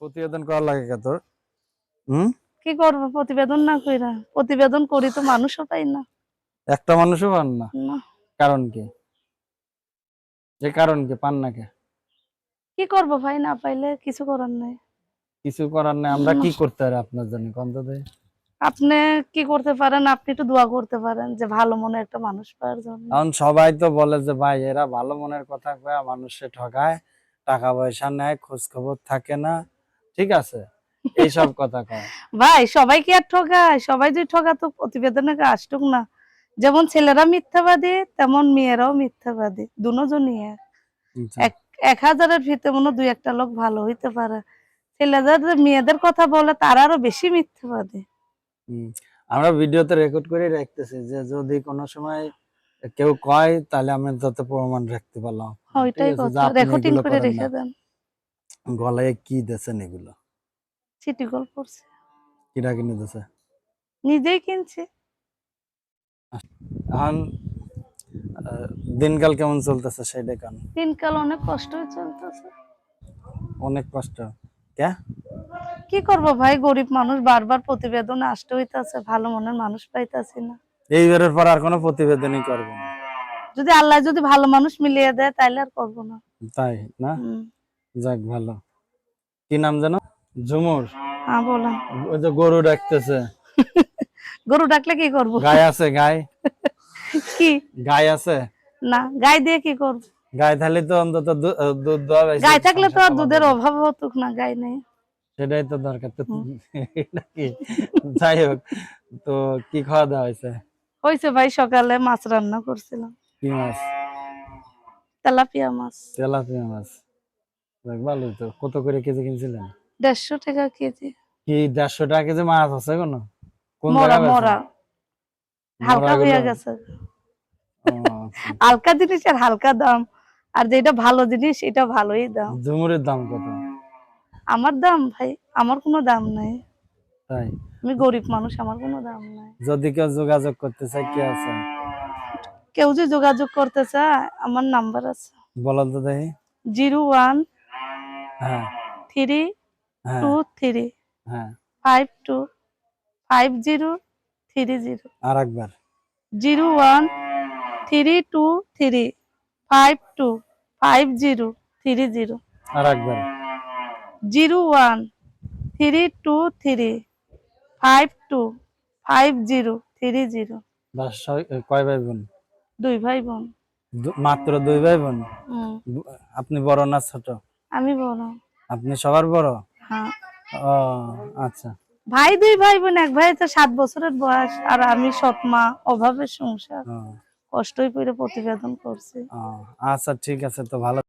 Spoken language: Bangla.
প্রতিবেদন করা লাগে কে তোর? হুম? কি করব প্রতিবেদন না কইরা? প্রতিবেদন করি তো মানুষও পাই না। একটা মানুষও পান না। কারণ কি? যে কারণ কি? পান না কে? কি করব ভাই? না পাইলে কিছু করার নাই। কিছু করার নেই। আমরা কি করতে পারি আপনার জন্য? কন্ত দেয় আপনি কি করতে পারেন? আপনি একটু দোয়া করতে পারেন যে ভালো মনে একটা মানুষ পাওয়ার জন্য। কারণ সবাই তো বলে যে ভাই এরা ভালো মনের কথা কয়ে মানুষে ঠকায় টাকা পয়সা নেয় খোঁজ খবর থাকে না। ঠিক আছে? এইসব কথা কয়। ভাই সবাই কি আর ঠকায় সবাই যদি ঠকা তো প্রতিবেদনে আসটুক না। যেমন ছেলেরা মিথ্যাবাদী তেমন মেয়েরাও মিথ্যাবাদী দুজনই এক। আচ্ছা। এক হাজারের ভিতরে মনে দুই একটা লোক ভালো হইতে পারে। ছেলেদের যে মেয়েদের কথা বলে তারা আরও বেশি মিথ্যাবাদী। আমরা ভিডিওতে রেকর্ড করে রাখতেছি যে যদি কোনো সময় কেউ কয় তাহলে আমি তত প্রমাণ রাখতে পারলাম। হ্যাঁ, ওইটাই রেকর্ডিং করে রেখে দেন। গলায় কি দেছেন এগুলো? সিটি গোল করছে। কিরা কিনে দেছে নিজেই কিনছি। এখন দিনকাল কেমন চলতেছে সেটা কান? দিনকাল অনেক কষ্টই চলতেছে। অনেক কষ্ট। কে কি করব ভাই? গরিব মানুষ বারবার প্রতিবেদন আসতে হইতাছে ভালো মনের মানুষ পাইতাছি না। এইবারের পর আর কোনো প্রতিবেদনই করবে না। যদি আল্লাহ যদি ভালো মানুষ মিলিয়ে দেয় তাইলে আর করব না। তাই না। যাক ভালো। কি নাম জানো ঝুমুর হ্যাঁ বলেন ওই যে গরু ডাকতেছে। গরু ডাকলে কি করব? গায় আছে গায় কি? গায় আছে? না গাই দিয়ে কি করব? গায়ে থাকলে তো অন্তত দুধ দেওয়া গাই থাকলে তো আর দুধের অভাব হতো না গাই নেই। সেটাই তো দরকার। তো এটা কি? যাই হোক তো কি খাওয়া দাওয়া হয়েছে? হয়েছে ভাই সকালে মাছ রান্না করছিলাম। কি মাছ? তেলাপিয়া মাছ। তেলাপিয়া মাছ। ভালোই তো। কত করে কেজি কিনছিলেন? দেড়শো টাকা কেজি। কি দেড়শো টাকা কেজি মাছ আছে কোনো কোন মরা মরা। হালকা হয়ে গেছে। আচ্ছা। হালকা জিনিসের হালকা দাম। আর যেটা ভালো জিনিস এটা ভালোই দাম। ঝুমুরের দাম কত? আমার দাম ভাই আমার কোনো দাম নাই। তাই? আমি গরিব মানুষ আমার কোনো দাম নাই। যদি কেউ যোগাযোগ করতে চায় কি আছে? কেউ যদি যোগাযোগ করতে চায় আমার নাম্বার আছে। বলো তো দেখি জিরো ওয়ান থ্রি হ্যাঁ। টু থ্রি হ্যাঁ। Five two five zero three zero. আর একবার। Zero one three two three five two five zero three zero. আর একবার। Zero one three two three five two five zero three zero. কয় ভাই বোন দুই ভাই বোন মাত্র দুই ভাই বোন আপনি বড় না ছোট? আমি বড়। আপনি সবার বড়? হ্যাঁ। ও আচ্ছা। ভাই দুই ভাই বোন এক ভাই তো সাত বছরের বয়স আর আমি সৎ মা অভাবের সংসার। কষ্টই করে প্রতিবেদন করছি। আচ্ছা ঠিক আছে তো ভালো